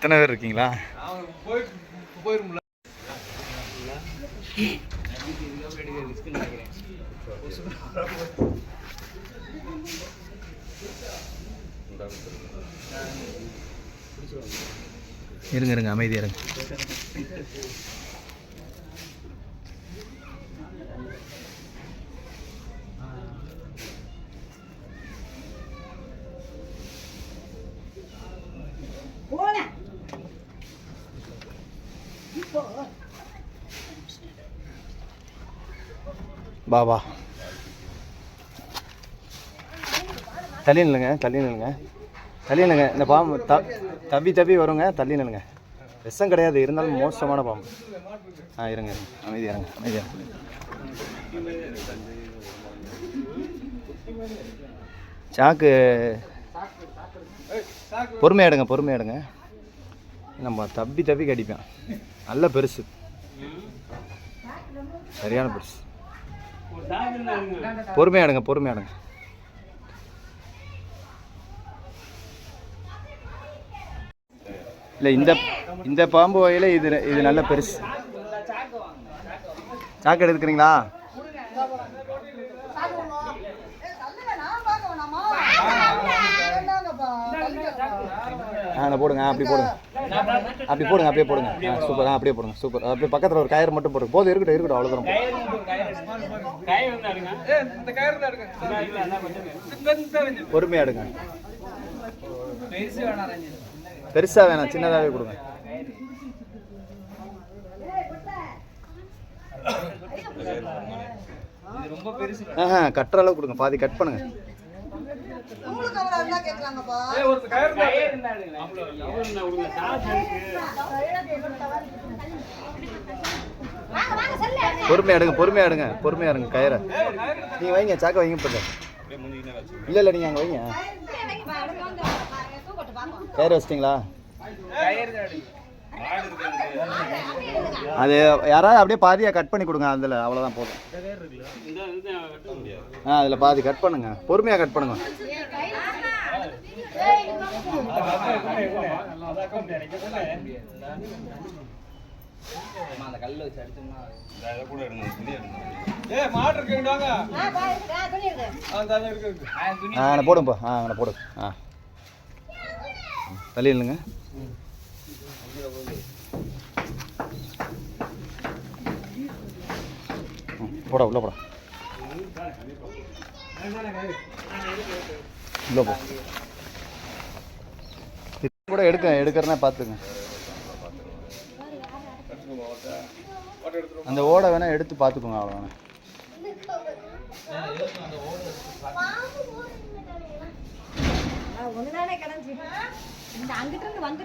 எத்தனை பேர் இருக்கீங்களா? இருங்க இருங்க அமைதியாக இருங்க. பாபா. வா தள்ளி நில்லுங்க தள்ளி நில்லுங்க. தள்ளி நில்லுங்க. இந்த பாம்பு த தவி தவி வருங்க தள்ளி நில்லுங்க. விஷம் கிடையாது இருந்தாலும் மோசமான பாம்பு ஆ இருங்க இருங்க. அமைதி இறங்க அமைதியா சாக்கு. பொறுமையாக எடுங்க பொறுமையாக எடுங்க. நம்ம தப்பி தப்பி கடிப்பேன். நல்ல பெருசு. சரியான பெருசு. பொறுமையாடுங்க பொறுமையாடுங்க இல்லை இந்த இந்த பாம்பு வகையில் இது இது நல்ல பெருசு. சாக்கு எடுத்துக்கிறீங்களா? ஆ நான் போடுங்க அப்படி போடுங்க. அப்படி போடுங்க அப்படியே போடுங்க. ஆ சூப்பர் ஆ அப்படியே போடுங்க சூப்பர் அப்படியே பக்கத்தில் ஒரு கயிறு மட்டும் போடுங்க. போதும் இருக்கட்டும் இருக்கட்டும் அவ்வளோ தூரம் பொறுமையா எடுங்க. பெருசா வேணாம் சின்னதாவே கொடுங்க. ஆஹா கட்டுற அளவு கொடுங்க. பாதி கட் பண்ணுங்க. உங்களுக்கு அவ்வளோ இருந்தா கேட்கலாங்கப்பா பொறுமையா எடுங்க பொறுமையா எடுங்க பொறுமையா எடுங்க கயிறை. நீங்க வைங்க சாக்க வைங்க இப்போ இல்ல இல்ல நீங்க அங்க வைங்க. கயிறு வச்சிட்டீங்களா? அது யாராவது அப்படியே பாதியாக கட் பண்ணி கொடுங்க அதில். அவ்வளோதான் போதும். ஆ அதில் பாதி கட் பண்ணுங்க. பொறுமையாக கட் பண்ணுங்க. ஆ அங்கே போடுங்கப்பா ஆ அங்கே போடு. ஆ. தள்ளி இல்லைங்க போடா உள்ள போடா. உள்ள போ. இது கூட எடுக்க எடுக்கிறனா பார்த்துங்க அந்த ஓடை வேணால் எடுத்து பார்த்துக்கோங்க அவ்வளோ வேணா ஒண்ணுதானே கிடந்துச்சு. இந்த அங்கிட்ட இருந்து வந்து